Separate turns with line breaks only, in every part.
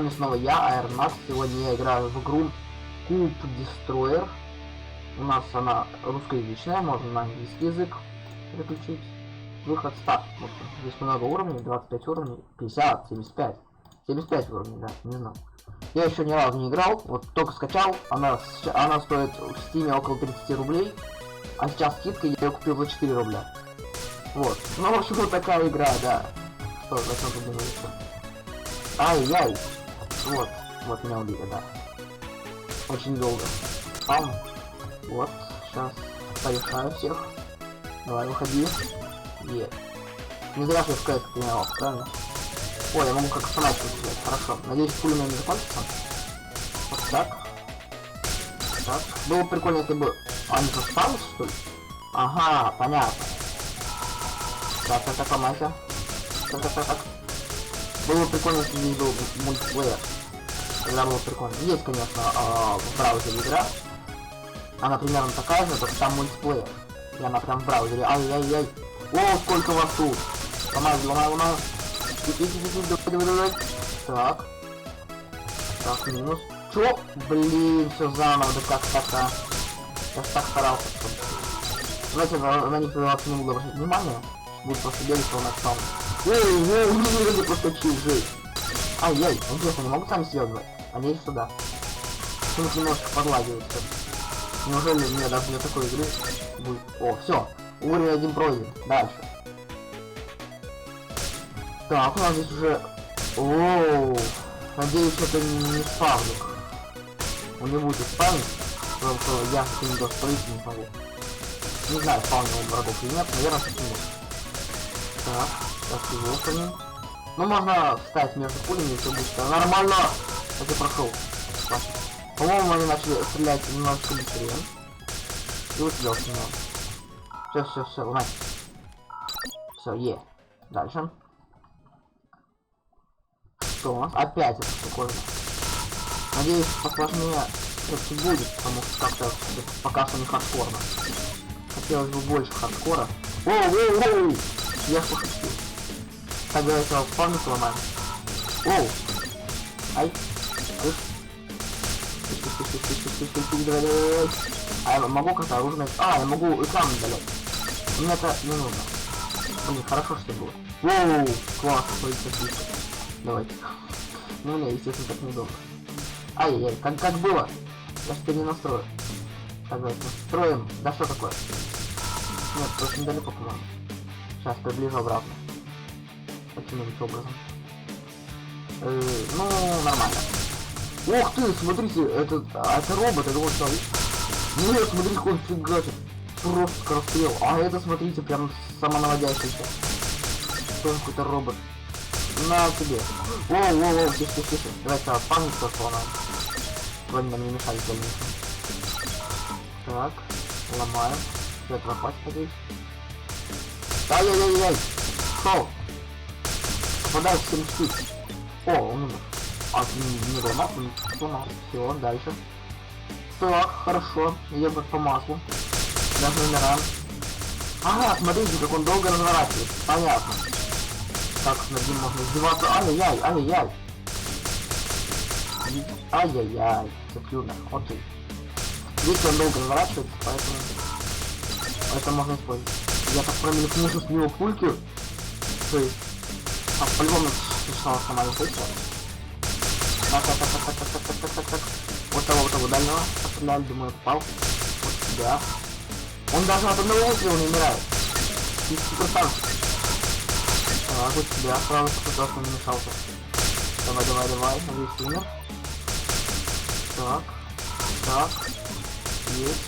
вами снова я, Аэронавт. Сегодня я играю в игру Куб Destroyer. У нас она русскоязычная, можно на английский язык переключить. Выход старт. Вот, здесь много уровней, 25 уровней, 50, 75. 75 уровней, да, не знаю. Я еще ни разу не играл, вот только скачал, она, она стоит в стиме около 30 рублей, а сейчас скидка, я ее купил за 4 рубля. Вот. Ну, в общем, вот такая игра, да. Что, зачем ты думаешь? Ай-яй! Вот, вот меня убили, да. Очень долго. Пам. Вот, сейчас порешаю всех. Давай, выходи. Е. Не зря я в КС тренировался, правильно? Ой, я могу как автомат стрелять. Хорошо. Надеюсь, пуля у меня не закончится. Вот так. Так. Было бы прикольно, если бы... А, что, спамят, что ли? Ага, понятно. Так, так, так, ломайся. Так, так, так, так. Было бы прикольно, если здесь был бы мультиплеер. Тогда было бы прикольно. Есть, конечно, а, в браузере игра. Она примерно такая же, только там мультиплеер. И она прям в браузере. Ай-яй-яй. О, сколько вас тут. Давай, давай, давай. Так. Так, минус. Чё? Блин, все заново, да как так, а? Я так старался. Давайте на, них вообще не буду обращать внимание. Буду просто бегать по ночам. Эй, эй, эй, эй, проскочил, жесть. Ай-яй, интересно, не могут сами съебывать? Надеюсь, что да. Почему-то немножко подлагивает. кстати. Неужели мне даже для такой игры будет... О, все. Уровень один пройден. Дальше. Так, у нас здесь уже... Оу. Надеюсь, это не спавник. Он не будет спавнить, потому что я с ним пройти не могу. Не знаю, спавнил он врагов или нет, наверное, что нет. Так, сейчас его устраним. Ну, можно встать между пулями, и все будет нормально. Я прошел. По-моему, они начали стрелять немножко быстрее. И вот сюда снимал. Все, все, все, ломай. Все, е. Дальше. Что у нас? Опять это прикольно. Надеюсь, посложнее все будет, потому что как-то это пока что не хардкорно. Хотелось бы больше хардкора. Оу, оу, оу! Я пошутил. Так, давай сразу память ломаем. Оу! Ай! А я могу как-то оружие... А, я могу экран удалять. Мне это не нужно. Блин, хорошо, что было. Воу, классно, смотрите, отлично. Давайте. Ну, мне, естественно, так неудобно. Ай-яй-яй, как, как было? Я ж теперь не настрою. Так, давайте настроим. Да что такое? Нет, очень далеко, по-моему. Сейчас приближу обратно. Каким-нибудь образом. Э, ну, нормально. Ух ты, смотрите, это, а, это робот, это вот человек. Нет, смотри, какой фигачит. Просто скорострел. А это, смотрите, прям самонаводящийся. Тоже какой-то робот. На тебе. Воу, воу, воу, тише, тише, тише. Давай сразу память просто ломаем. Чтобы они нам не в дальнейшем. Так, ломаем. Все, пропасть, надеюсь. Ай-яй-яй-яй. Что? Попадай в 7 штук. О, он умер. А, не, не ломал, не сломал. Все, дальше. Так, хорошо. Как по маслу. Даже умираем. Ага, смотрите, как он долго разворачивается. Понятно. Так, над ним можно издеваться. Ай-яй-яй. Видите? Ай-яй-яй. Секьюрно, окей. Видите, он долго разворачивается, поэтому... Это можно использовать. Я так промелькнулся с него пульки. То есть... А, по-любому смешного сама не слышала. Так, так, так, так, так, так, так, так, так. Вот того, вот того дальнего. Постреляли, думаю, попал. Вот сюда. Он даже от одного выстрела не умирает. И супер танк. Так, вот сюда, сразу, просто не мешался. Давай, давай, давай, надеюсь, умер. Так. Так. Есть.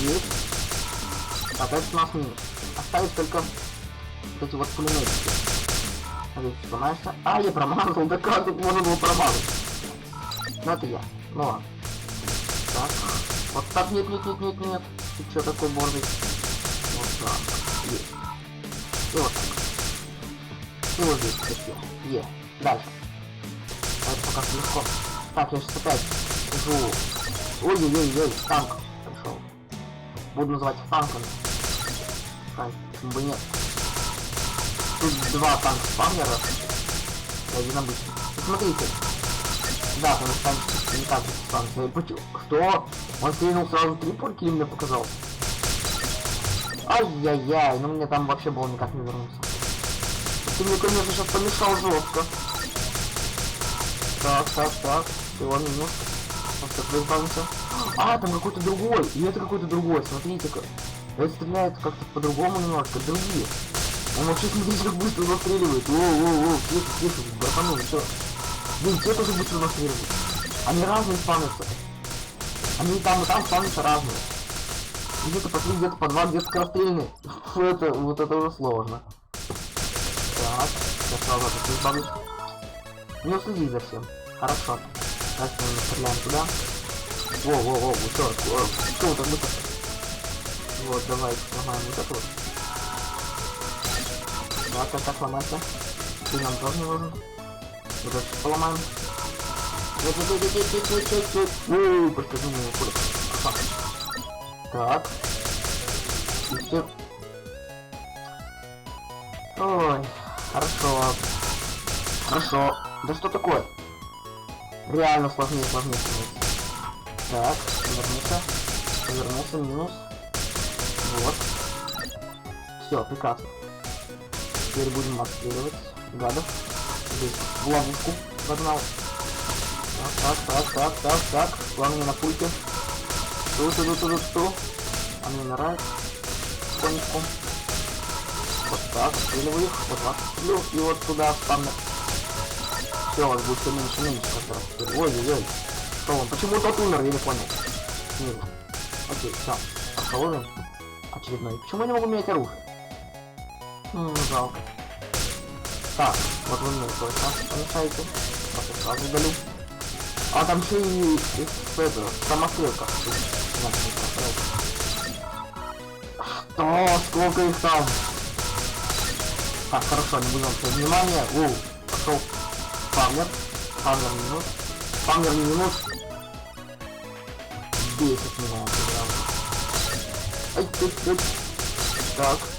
Есть. Опять нас минус. Остались только вот эти вот пулеметики. Надеюсь, сломаешься. А, я промазал, да как тут можно было промазать? Ну это я. Ну ладно. Так. Вот так, нет, нет, нет, нет, нет. Ты чё такой борзый? Вот так. Есть. И вот так. И вот здесь такие. Е. Дальше. Это пока что легко. Так, я сейчас опять сижу. Ой-ой-ой-ой, танк пришел. Буду называть танком. Ай, почему бы нет. Тут два танка спавнера и один обычный. Посмотрите. Да, там станция не так же станция. Почему? Что? Он стрельнул сразу три пульки или мне показал? Ай-яй-яй, ну мне там вообще было никак не вернуться. Ты мне, конечно, сейчас помешал жестко. Так, так, так. Всего минус. Избавимся. А, там какой-то другой. И это какой-то другой, смотрите-ка. Это стреляет как-то по-другому немножко, другие. Он вообще, смотрите, как быстро застреливает. Воу-воу-воу, тихо, тихо, братаны, все. Блин, те тоже быстро застреливают. Они разные спавнятся. Они там, и там спавнятся разные. Где-то по три, где-то по два, где-то скорострельные. Это, вот это уже сложно. Так, сейчас сразу это избавлюсь. Не уследи за всем. Хорошо. Так, мы стреляем туда. Во-во-во, что, что вот так быстро? Вот, давайте сломаем вот это вот. Так, так, так, ломайся. Ты нам тоже не нужен. Вот это поломаем. Нет, нет, нет, нет, нет, нет, нет. Ууу, мне пуля. Хорошо. Так. И все. Ой, хорошо. Хорошо. Да что такое? Реально сложнее, сложнее становится. Так, вернулся. Вернулся, минус. Вот. Все, прекрасно. Теперь будем обстреливать гадов. Здесь ловушку загнал. Так, так, так, так, так, так. Главное на пульте. Ту, ту, ту, ту, ту. А мне нравится. Потихонечку. Вот так, стреливаю их. Вот так. Ну, и вот туда спамнер. Все, у вас будет все меньше меньше как раз. Ой-ой-ой. Что он? Почему тот умер? Я не понял. Нет. Окей, все. Продолжим. Очередной. Почему я не могу менять оружие? М жалко. Так, вот вы мне только помешаете. Просто сразу удалю. А там еще и, и это, самострелка. Что? Сколько их там? Так, хорошо, не будем все внимание. Оу, пошел. Фармер. Фармер минус. Фармер минус. 10 минут. Ай, ай, ай. Так.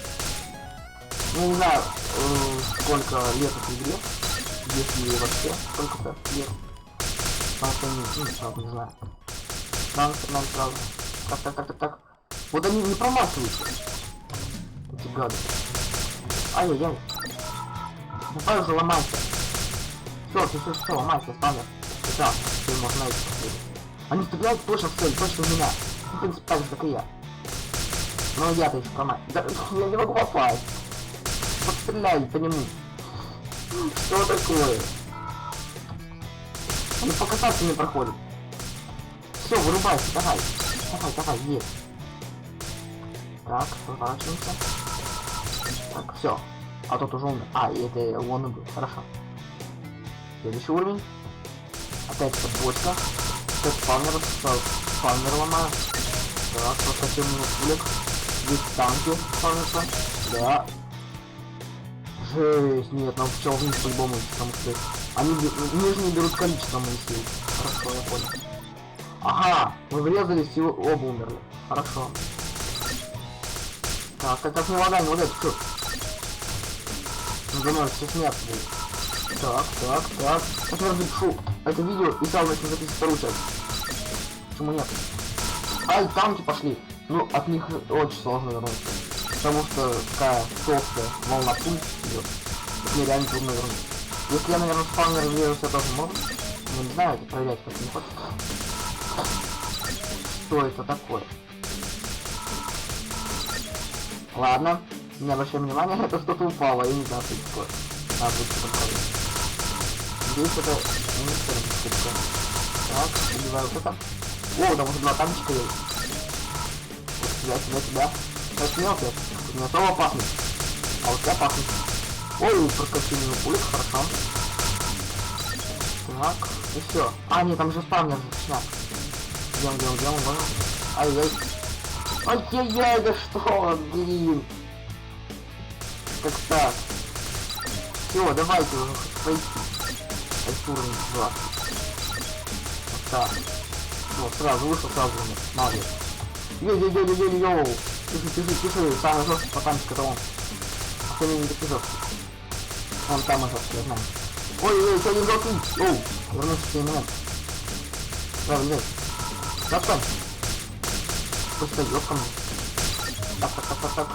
Ну, не знаю, э, сколько лет этой игре. Если вообще сколько-то лет. Потому что не, ну, сразу не знаю. Нам, нам сразу. Так, так, так, так, так. Вот они не промахиваются. Эти гады. Ай-яй-яй. Давай уже ломайся. Все, все, все, все, ломайся, спавнер. Сейчас, теперь можно найти. Они стреляют точно в цель, точно в меня. Ну, в принципе, так же, как и я. Но я-то еще промах. Да, я не могу попасть. Постреляй по нему. Что такое? Он по касаться не проходит. Все, вырубайся, давай. Давай, давай, есть. Так, разворачиваемся. Так, все. А тот уже умер. А, это он был. Хорошо. Следующий уровень. Опять эта бочка. Опять спавнер, спавнер ломаю. Так, проскочил минус пулек. Здесь танки спавнятся. Да. Жесть, нет, нам сначала вниз по-любому потому что они нижние берут количество мыслей. Хорошо, я понял. Ага, мы врезались и оба умерли. Хорошо. Так, как, как не лагай, не лагай, что? За мной все смерть будет. Так, так, так. Я запишу это видео и сразу начну записывать вторую часть. Почему нет? Ай, танки пошли. Ну, от них очень сложно вернуться. Потому что такая толстая волна пуль идет. Мне реально трудно вернуть. Если я, наверное, спавнер вижу, я тоже могу. Ну, не знаю, это проверять как не хочется. Что это такое? Ладно, не обращай внимания, это что-то упало, я не знаю, что это такое. Надо будет что-то проверить. Здесь это... Не знаю, что. Так, убиваю вот это. О, там уже два танчика есть. Тебя, тебя, тебя. Сейчас мелкий. Не особо пахнет. А вот я пахнет. Ой, проскочили на пулик, хорошо. Так, и все. А, нет, там же спавнер шляп. Идем, идем, идем, идем. Ай-яй. Ай-яй-яй, да что, блин. Как так? Все, давайте уже пойти. Уровень 2. Вот так. Вот, сразу вышел, сразу умер. Молодец. Йо-йо-йо-йо-йо-йо. Тише, тише. Самый жесткий пацанчик это он. Остальные не. Он там жесткий, я знаю. Ой-ой, что не желтый? Оу, вернулся в момент. Давай, блядь. Достань. Пусть пойдет ко мне. Так, так, так, так, так.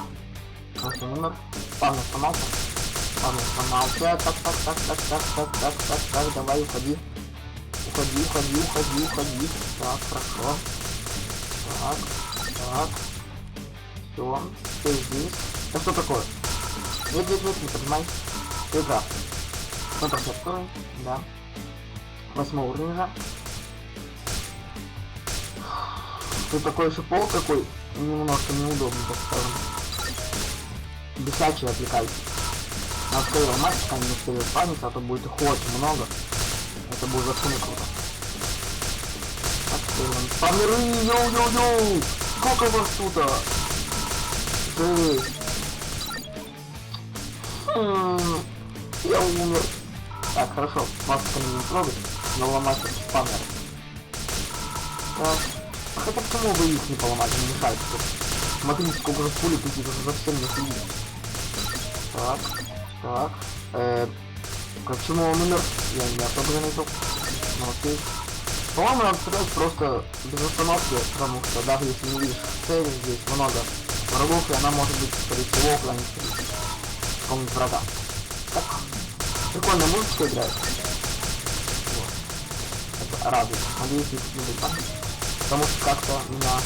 Восьмой номер. Павел сломался. Павел сломался. Так, так, так, так, так, так, так, так, так, давай, уходи. Уходи, уходи, уходи, уходи. Так, хорошо. Так, так. Все, все здесь. Да что такое? Нет, нет, нет, не поднимай. Да. Прекрасно. Контр -фактор. да. Восьмого уровня. Тут такой же пол такой немножко неудобно, так скажем. Бесячий отвлекайте. На скейлом мальчика не успеет память, а то будет их очень много. Это будет вообще не круто. Отскейлом. Помиры! Йоу-йоу-йоу! Сколько вас тут? -то? Жесть. Хм. Я умер. Так, хорошо, вас не трогать, но ломать. Так. А хотя почему бы их не поломать, не мешает тут? Смотрите, сколько же пули летит, уже совсем не следит. Так, так. Э, почему он умер? Я не особо заметил. Ну окей. По-моему, надо стрелять просто без остановки, потому что даже если не видишь цели, здесь много врагов, и она может быть, скорее всего, куда-нибудь какого-нибудь врага. Так. Прикольная музыка играет. Вот. Это радует. Надеюсь, их не будет Потому что как-то меня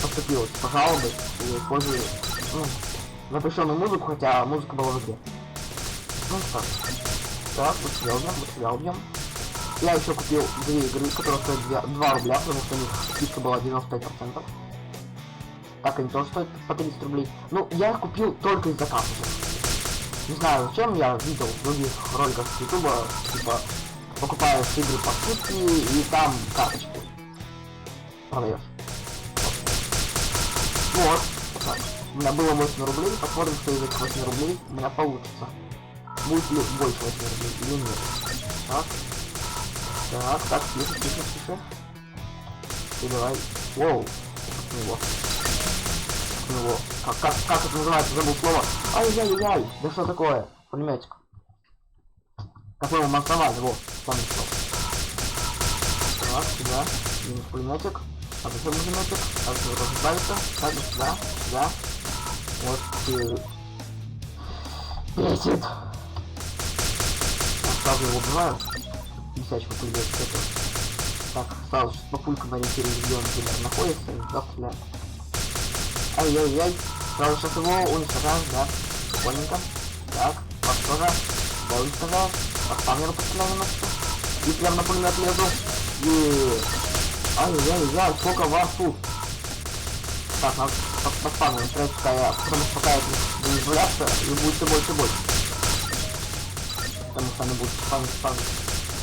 поступилось по жалобы и использую ну, запрещенную музыку, хотя музыка была в игре. Ну так. Так, быстрее убьем, быстрее убьем. Я еще купил две игры, которые стоят 2, 2 рубля, потому что у них скидка была 95%. Так они тоже стоят по 30 рублей. Ну, я их купил только из-за карточек. Не знаю зачем, я видел в других роликах с ютуба, типа, покупаешь игры по скидке и там карточки продаешь. Вот. так. У меня было 8 рублей, посмотрим, что из этих 8 рублей у меня получится. Будет ли больше 8 рублей или нет. Так. Так, так, тише, тише, тише. И давай. Воу. От него. От него. Как, как, как это называется? Забыл слово. Ай-яй-яй. Да что такое? Пулеметик. Как мы его помню что. Так, сюда. Минус пулеметик. А зачем пулеметик? Так, вот разбавиться. Так, сюда, сюда. Вот, и... Бесит. Сразу его убиваю. Висячего пулеметика этого. Так, сразу сейчас папулька на ориентире, где он, например, находится, стреляем. Ай-яй-яй. Сразу сейчас его уничтожаем, да. Прикольненько. Так, вас тоже. Да, уничтожаем. По спамеру постреляем немножко. И прям на пулемет лезу. И... Ай-яй-яй, сколько вас тут? Так, надо по, по спамеру стрелять, пока я... Потому что пока я буду изживляться, и будет все больше и больше. Потому что они будут спамить, спамить.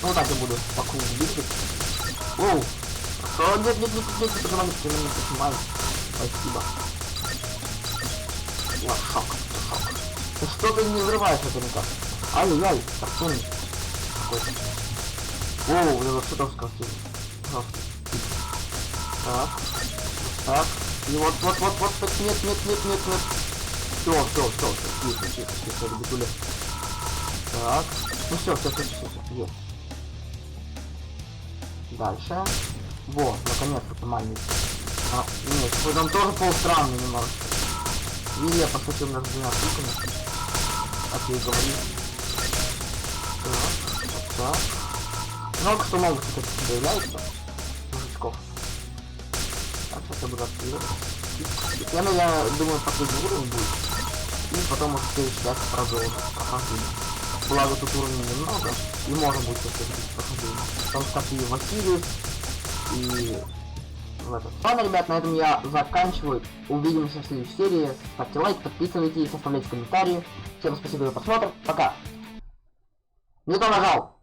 Ну, так я буду по кругу двигать. Оу! О, нет, нет, нет, нет, нет, почему они меня не снимают? Спасибо. О, Да что ты не взрываешь это никак? Ай-яй, совсем какой-то. Оу, я вообще тоже сказал. Пожалуйста. Так. Так. И вот, вот, вот, вот, так, нет, нет, нет, нет, нет. Все, все, все, все, тихо, тихо, тихо, ребятуля. Так. Ну все, все, все, все, все, есть. Дальше. Вот, наконец-то нормальный. А, нет, он тоже полстранный немножко. Или я посмотрел между двумя штуками. Как я и говорил. Так, вот так. Много что много кстати, появляется. Мужичков. Так, сейчас я буду отстреливать. Я, наверное, думаю, последний уровень будет. И потом уже следующий раз продолжим прохождение. Благо тут уровней немного, и можно будет следующий прохождение. Что как и Василий, и в этот. Ладно, ребят, на этом я заканчиваю. Увидимся в следующей серии. Ставьте лайк, подписывайтесь, оставляйте комментарии. Всем спасибо за просмотр. Пока. Не то нажал.